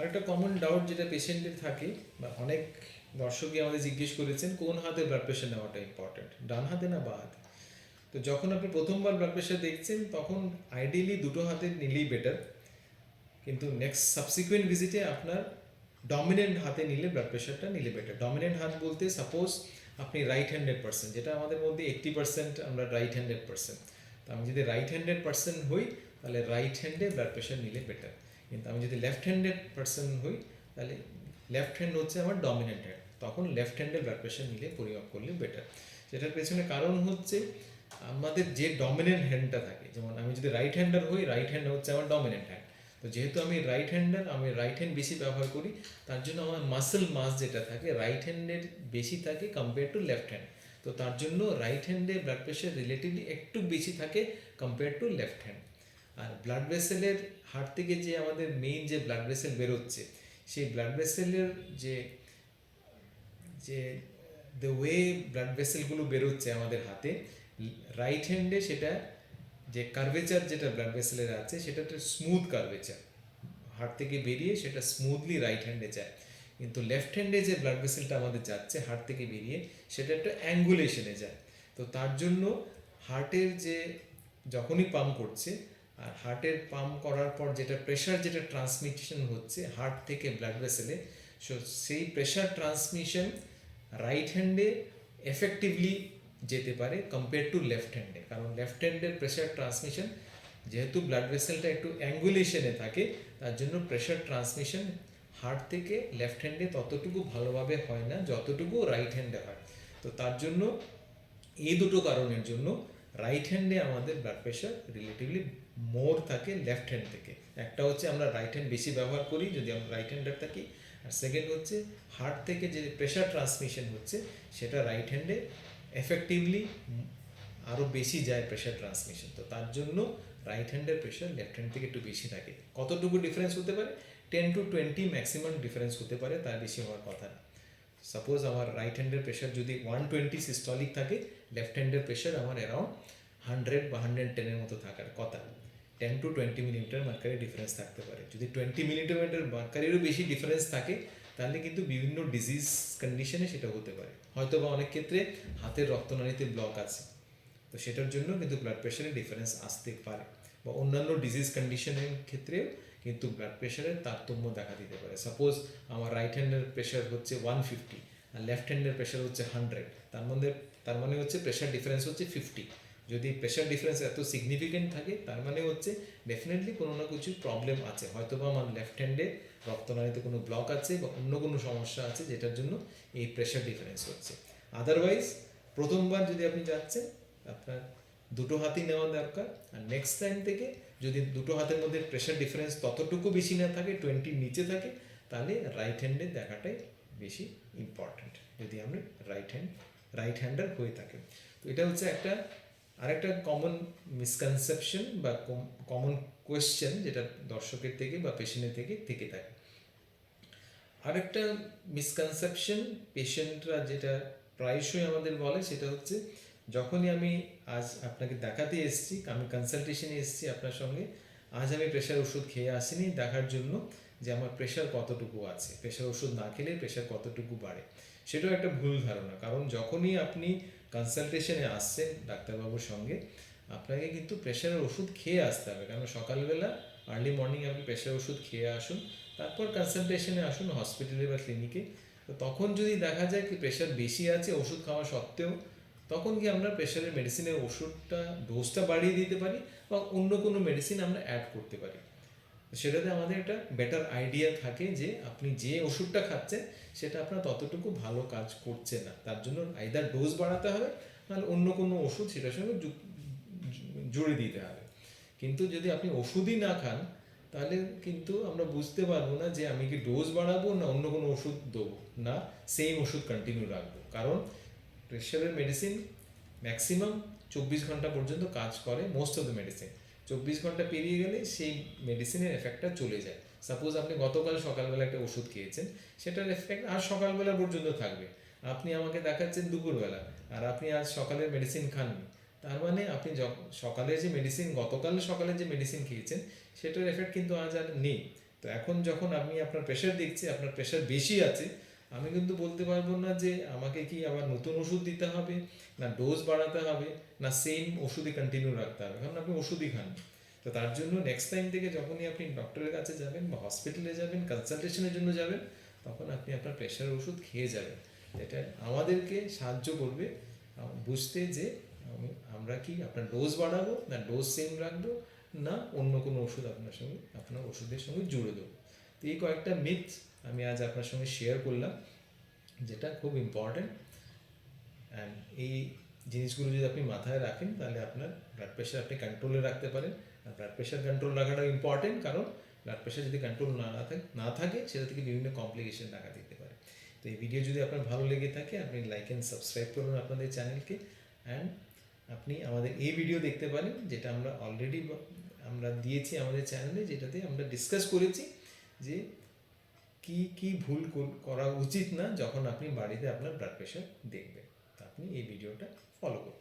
আর একটা common doubt যেটা পেশেন্টের থাকে, বা অনেক দর্শকই আমাদের জিজ্ঞেস করেছেন, কোন হাতে ব্লাড প্রেশার নেওয়াটা ইম্পর্টেন্ট ডান হাতে না বা হাতে? তো যখন আপনি প্রথমবার ব্লাড প্রেশার দেখছেন, তখন আইডিয়ালি দুটো হাতে নিলেই বেটার কিন্তু নেক্সট সাবসিকুয়েন্ট ভিজিটে আপনার ডমিনেন্ট হাতে নিলে ব্লাড প্রেশারটা নিলে বেটার ডমিনেন্ট হাত বলতে সাপোজ আপনি রাইট হ্যান্ডেড পার্সন যেটা আমাদের মধ্যে এইট্টি পার্সেন্ট আমরা রাইট হ্যান্ডেড পার্সন তো আমি যদি রাইট হ্যান্ডেড পার্সন হই, তাহলে রাইট হ্যান্ডে ব্লাড প্রেশার নিলে বেটার কিন্তু আমি যদি লেফট হ্যান্ডেড পার্সন হই, তাহলে লেফট হ্যান্ড হচ্ছে আমার ডমিনেন্ট হ্যান্ড তখন লেফট হ্যান্ডে ব্লাড প্রেশার নিলে পরিমাপ করলে বেটার সেটার পেছনে কারণ হচ্ছে আমাদের যে ডমিনেন্ট হ্যান্ডটা থাকে, যেমন আমি যদি রাইট হ্যান্ডার হই রাইট হ্যান্ড হচ্ছে আমার ডমিনেন্ট হ্যান্ড তো যেহেতু আমি রাইট হ্যান্ডার আমি রাইট হ্যান্ড বেশি ব্যবহার করি, তার জন্য আমার মাসেল মাস যেটা থাকে রাইট হ্যান্ডের বেশি থাকে কম্পেয়ার টু লেফট হ্যান্ড তো তার জন্য রাইট হ্যান্ডে ব্লাড প্রেশার রিলেটিভলি একটু বেশি থাকে কম্পেয়ার টু লেফট হ্যান্ড আর ব্লাড ভেসেলের হার্ট থেকে যে আমাদের মেইন যে ব্লাড ভেসেল বেরোচ্ছে, সেই ব্লাড ভেসেলের যে যে দ্য ওয়ে ব্লাড ভেসেলগুলো বেরোচ্ছে আমাদের হাতে রাইট হ্যান্ডে সেটা যে কার্ভেচার যেটা ব্লাড ভেসেলের আছে সেটা একটা স্মুথ কার্ভেচার হার্ট থেকে বেরিয়ে সেটা স্মুথলি রাইট হ্যান্ডে যায়। কিন্তু লেফট হ্যান্ডে যে ব্লাড ভেসেলটা আমাদের যাচ্ছে হার্ট থেকে বেরিয়ে, সেটা একটা অ্যাঙ্গুলেশনে যায়। তো তার জন্য হার্টের যে যখনই পাম্প করছে আর হার্টের পাম্প করার পর যেটা প্রেশার যেটা ট্রান্সমিশন হচ্ছে হার্ট থেকে ব্লাড ভেসেলে সো সেই প্রেশার ট্রান্সমিশন রাইট হ্যান্ডে এফেক্টিভলি যেতে পারে কম্পেয়ার টু লেফট হ্যান্ডে কারণ লেফট হ্যান্ডের প্রেশার ট্রান্সমিশন যেহেতু ব্লাড ভেসেলটা একটু অ্যাঙ্গুলেশনে থাকে, তার জন্য প্রেশার ট্রান্সমিশন হার্ট থেকে লেফট হ্যান্ডে ততটুকু ভালোভাবে হয় না, যতটুকু রাইট হ্যান্ডে হয়। তো তার জন্য এই দুটো কারণের জন্য রাইট হ্যান্ডে আমাদের ব্লাড প্রেশার রিলেটিভলি মোর থাকে লেফট হ্যান্ড থেকে। একটা হচ্ছে আমরা রাইট হ্যান্ড বেশি ব্যবহার করি, যদি আমরা রাইট হ্যান্ডার থাকি। আর সেকেন্ড হচ্ছে হার্ট থেকে যে প্রেশার ট্রান্সমিশন হচ্ছে, সেটা রাইট হ্যান্ডে এফেক্টিভলি আরও বেশি যায় প্রেশার ট্রান্সমিশন তো তার জন্য রাইট হ্যান্ডের প্রেশার লেফট হ্যান্ড থেকে একটু বেশি থাকে। কতটুকু ডিফারেন্স হতে পারে? Ten to twenty maximum difference হতে পারে, তার বেশি হওয়ার কথা না। সাপোজ আমার রাইট হ্যান্ডের প্রেশার যদি ওয়ান টোয়েন্টি সিস্টলিক থাকে লেফট হ্যান্ডের প্রেশার আমার অ্যারাউন্ড হান্ড্রেড বা হান্ড্রেড টেনের মতো থাকার কথা। Ten to twenty millimetre mercury difference থাকতে পারে। যদি টোয়েন্টি মিলিমিটার মার্কারিরও বেশি ডিফারেন্স থাকে, তাহলে কিন্তু বিভিন্ন ডিজিজ কন্ডিশনে সেটা হতে পারে। হয়তো বা অনেক ক্ষেত্রে হাতের রক্তনালীতে ব্লক আছে। তো সেটার জন্য কিন্তু ব্লাড প্রেশারের ডিফারেন্স আসতে পারে। বা অন্যান্য ডিজিজ কন্ডিশনের ক্ষেত্রেও কিন্তু ব্লাড প্রেশারের তারতম্য দেখা দিতে পারে। সাপোজ আমার রাইট হ্যান্ডের প্রেশার হচ্ছে ওয়ান ফিফটি আর লেফট হ্যান্ডের প্রেশার হচ্ছে হান্ড্রেড তার মধ্যে তার মানে হচ্ছে প্রেশার ডিফারেন্স হচ্ছে ফিফটি যদি প্রেশার ডিফারেন্স এত সিগনিফিকেন্ট থাকে, তার মানে হচ্ছে ডেফিনেটলি কোনো না কিছু প্রবলেম আছে। হয়তো বা আমার লেফট হ্যান্ডে রক্তনালীতে কোনো ব্লক আছে বা অন্য কোনো সমস্যা আছে, যেটার জন্য এই প্রেশার ডিফারেন্স হচ্ছে। আদারওয়াইজ প্রথমবার যদি আপনি যাচ্ছেন, আপনার দুটো হাতই নেওয়া দরকার। আর নেক্সট টাইম থেকে যদি দুটো হাতের মধ্যে প্রেশার ডিফারেন্স ততটুকু বেশি না থাকে টোয়েন্টির নিচে থাকে, তাহলে রাইট হ্যান্ডে দেখাটাই বেশি ইম্পর্ট্যান্ট যদি আপনি রাইট হ্যান্ড রাইট হ্যান্ডার হয়ে থাকে তো এটা হচ্ছে একটা আরেকটা কমন মিসকনসেপশন বা কমন কোয়েশ্চেন যেটা দর্শকের থেকে বা পেশেন্টের থেকে থেকে থাকে। আরেকটা মিসকনসেপশন পেশেন্টরা যেটা প্রায়শই আমাদের বলে সেটা হচ্ছে, যখনই আমি আজ আপনাকে দেখাতে এসেছি, আমি কনসালটেশনে এসেছি আপনার সঙ্গে, আজ আমি প্রেশার ওষুধ খেয়ে আসিনি দেখার জন্য যে আমার প্রেশার কতটুকু আছে। প্রেশার ওষুধ না খেলে প্রেশার কতটুকু বাড়ে? সেটাও একটা ভুল ধারণা। কারণ যখনই আপনি কনসালটেশনে আসছেন ডাক্তারবাবুর সঙ্গে, আপনাকে কিন্তু প্রেশারের ওষুধ খেয়ে আসতে হবে। কারণ সকালবেলা আর্লি মর্নিং আপনি প্রেশার ওষুধ খেয়ে আসুন, তারপর কনসালটেশনে আসুন হসপিটালে বা ক্লিনিকে তো তখন যদি দেখা যায় কি প্রেশার বেশি আছে ওষুধ খাওয়া সত্ত্বেও, তখন কি আমরা প্রেশারের মেডিসিনের ওষুধটা ডোজটা বাড়িয়ে দিতে পারি বা অন্য কোনো মেডিসিন আমরা অ্যাড করতে পারি? সেটাতে আমাদের একটা বেটার আইডিয়া থাকে যে আপনি যে ওষুধটা খাচ্ছেন, সেটা আপনার ততটুকু ভালো কাজ করছে না। তার জন্য আইদার ডোজ বাড়াতে হবে, নাহলে অন্য কোনো ওষুধ সেটার সঙ্গে জুড়ে দিতে হবে। কিন্তু যদি আপনি ওষুধই না খান, তাহলে কিন্তু আমরা বুঝতে পারব না যে আমি কি ডোজ বাড়াবো না অন্য কোনো ওষুধ দেবো। না সেম ওষুধ কন্টিনিউ রাখব। কারণ প্রেশারের মেডিসিন ম্যাক্সিমাম চব্বিশ ঘণ্টা পর্যন্ত কাজ করে মোস্ট অফ দ্য মেডিসিন চব্বিশ ঘণ্টা পেরিয়ে গেলে সেই মেডিসিনের এফেক্টটা চলে যায়। সাপোজ আপনি গতকাল সকালবেলা একটা ওষুধ খেয়েছেন, সেটার এফেক্ট আর সকালবেলা পর্যন্ত থাকবে। আপনি আমাকে দেখাচ্ছেন দুপুরবেলা, আর আপনি আজ সকালের মেডিসিন খাননি। তার মানে আপনি সকালে যে মেডিসিন গতকাল সকালে যে মেডিসিন খেয়েছেন, সেটার এফেক্ট কিন্তু আজ আর নেই। তো এখন যখন আমি আপনার প্রেশার দেখছি, আপনার প্রেশার বেশি আছে আমি কিন্তু বলতে পারব না যে আমাকে কি আবার নতুন ওষুধ দিতে হবে, না ডোজ বাড়াতে হবে, না সেম ওষুধই কন্টিনিউ রাখতে হবে। কারণ আপনি ওষুধই খান। তো তার জন্য নেক্সট টাইম থেকে যখনই আপনি ডক্টরের কাছে যাবেন বা হসপিটালে যাবেন কনসালটেশনের জন্য যাবেন, তখন আপনি আপনার প্রেশারের ওষুধ খেয়ে যাবেন। এটা আমাদেরকে সাহায্য করবে। বুঝতে যে আমি- আমরা কি আপনার ডোজ বাড়াবো, না ডোজ সেম রাখব, না অন্য কোনো ওষুধ আপনার সঙ্গে, আপনার ওষুধের সঙ্গে জুড়ে দেবো। তো এই কয়েকটা মিথ আমি আজ আপনার সঙ্গে শেয়ার করলাম যেটা খুব ইম্পর্ট্যান্ট অ্যান্ড এই জিনিসগুলো যদি আপনি মাথায় রাখেন, তাহলে আপনার ব্লাড প্রেশার আপনি কন্ট্রোলে রাখতে পারেন। আর ব্লাড প্রেশার কন্ট্রোল রাখাটা ইম্পর্টেন্ট কারণ ব্লাড প্রেশার যদি কন্ট্রোল না না থাকে না থাকে, সেটা থেকে বিভিন্ন কমপ্লিকেশন দেখা দিতে পারে। তো এই ভিডিও যদি আপনার ভালো লেগে থাকে, আপনি লাইক অ্যান্ড সাবস্ক্রাইব করুন আপনাদের চ্যানেলকে অ্যান্ড আপনি আমাদের এই ভিডিও দেখতে পারেন, যেটা আমরা অলরেডি আমরা দিয়েছি আমাদের চ্যানেলে যেটাতে আমরা ডিসকাস করেছি যে কি কি ভুল করা উচিত না যখন আপনি বাড়িতে আপনার ব্লাড প্রেশার দেখবেন। আপনি এই ভিডিওটা ফলো করুন।